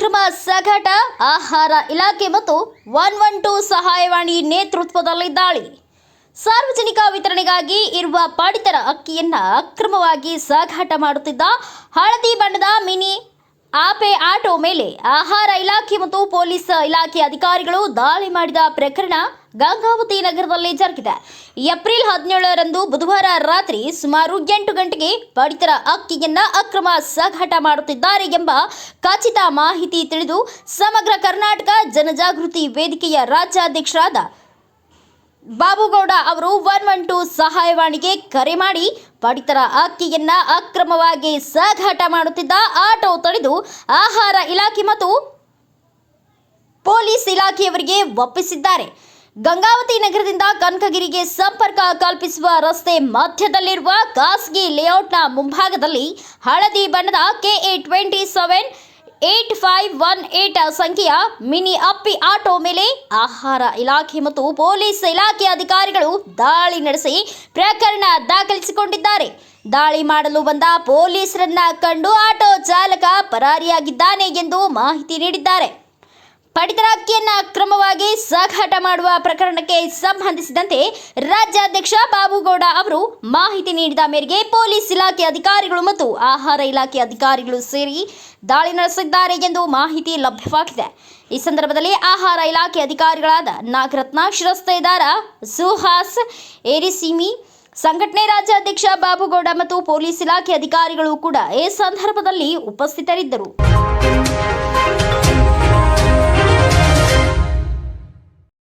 ಸಾಗಾಟ, ಆಹಾರ ಇಲಾಖೆ ಮತ್ತು ಒನ್ ಒನ್ ಟೂ ಸಹಾಯವಾಣಿ ನೇತೃತ್ವದಲ್ಲಿ ದಾಳಿ ಸಾರ್ವಜನಿಕ ವಿತರಣೆಗಾಗಿ ಇರುವ ಪಡಿತರ ಅಕ್ಕಿಯನ್ನ ಅಕ್ರಮವಾಗಿ ಸಾಗಾಟ ಮಾಡುತ್ತಿದ್ದ ಹಳದಿ ಬಣ್ಣದ ಮಿನಿ ಆಪೆ ಆಟೋ ಮೇಲೆ ಆಹಾರ ಇಲಾಖೆ ಮತ್ತು ಪೊಲೀಸ್ ಇಲಾಖೆ ಅಧಿಕಾರಿಗಳು ದಾಳಿ ಮಾಡಿದ ಪ್ರಕರಣ ಗಂಗಾವತಿ ನಗರದಲ್ಲಿ ಜರುಗಿದೆ. ಏಪ್ರಿಲ್ ಹದಿನೇಳರಂದು ಬುಧವಾರ ರಾತ್ರಿ ಸುಮಾರು ಎಂಟು ಗಂಟೆಗೆ ಪಡಿತರ ಅಕ್ಕಿಯನ್ನ ಅಕ್ರಮ ಸಾಗಾಟ ಮಾಡುತ್ತಿದ್ದಾರೆ ಎಂಬ ಖಚಿತ ಮಾಹಿತಿ ತಿಳಿದು ಸಮಗ್ರ ಕರ್ನಾಟಕ ಜನಜಾಗೃತಿ ವೇದಿಕೆಯ ರಾಜ್ಯಾಧ್ಯಕ್ಷರಾದ ಬಾಬುಗೌಡ ಅವರು ಒನ್ ಒನ್ ಟು ಸಹಾಯವಾಣಿಗೆ ಕರೆ ಮಾಡಿ ಪಡಿತರ ಅಕ್ಕಿಯನ್ನ ಅಕ್ರಮವಾಗಿ ಸಾಗಾಟ ಮಾಡುತ್ತಿದ್ದ ಆಟೋ ತಡೆದು ಆಹಾರ ಇಲಾಖೆ ಮತ್ತು ಪೊಲೀಸ್ ಇಲಾಖೆಯವರಿಗೆ ಒಪ್ಪಿಸಿದ್ದಾರೆ. ಗಂಗಾವತಿ ನಗರದಿಂದ ಕನಕಗಿರಿಗೆ ಸಂಪರ್ಕ ಕಲ್ಪಿಸುವ ರಸ್ತೆ ಮಧ್ಯದಲ್ಲಿರುವ ಖಾಸಗಿ ಲೇಔಟ್ನ ಮುಂಭಾಗದಲ್ಲಿ ಹಳದಿ ಬಣ್ಣದ KA twenty seven eight five one eight ಸಂಖ್ಯೆಯ ಮಿನಿ ಅಪ್ಪಿ ಆಟೋ ಮೇಲೆ ಆಹಾರ ಇಲಾಖೆ ಮತ್ತು ಪೊಲೀಸ್ ಇಲಾಖೆ ಅಧಿಕಾರಿಗಳು ದಾಳಿ ನಡೆಸಿ ಪ್ರಕರಣ ದಾಖಲಿಸಿಕೊಂಡಿದ್ದಾರೆ. ದಾಳಿ ಮಾಡಲು ಬಂದ ಪೊಲೀಸರನ್ನ ಕಂಡು ಆಟೋ ಚಾಲಕ ಪರಾರಿಯಾಗಿದ್ದಾನೆ ಎಂದು ಮಾಹಿತಿ ನೀಡಿದ್ದಾರೆ. ಪಡಿತರ ಅಕ್ಕಿಯನ್ನು ಅಕ್ರಮವಾಗಿ ಸಾಗಾಟ ಮಾಡುವ ಪ್ರಕರಣಕ್ಕೆ ಸಂಬಂಧಿಸಿದಂತೆ ರಾಜ್ಯಾಧ್ಯಕ್ಷ ಬಾಬುಗೌಡ ಅವರು ಮಾಹಿತಿ ನೀಡಿದ ಮೇರೆಗೆ ಪೊಲೀಸ್ ಇಲಾಖೆ ಅಧಿಕಾರಿಗಳು ಮತ್ತು ಆಹಾರ ಇಲಾಖೆ ಅಧಿಕಾರಿಗಳು ಸೇರಿ ದಾಳಿ ನಡೆಸಿದ್ದಾರೆ ಎಂದು ಮಾಹಿತಿ ಲಭ್ಯವಾಗಿದೆ. ಈ ಸಂದರ್ಭದಲ್ಲಿ ಆಹಾರ ಇಲಾಖೆ ಅಧಿಕಾರಿಗಳಾದ ನಾಗರತ್ನ, ಶಿರಸ್ತೇದಾರ, ಸುಹಾಸ್ ಏರಿಸಿಮಿ ಸಂಘಟನೆ ರಾಜ್ಯಾಧ್ಯಕ್ಷ ಬಾಬುಗೌಡ ಮತ್ತು ಪೊಲೀಸ್ ಇಲಾಖೆ ಅಧಿಕಾರಿಗಳು ಕೂಡ ಈ ಸಂದರ್ಭದಲ್ಲಿ ಉಪಸ್ಥಿತರಿದ್ದರು.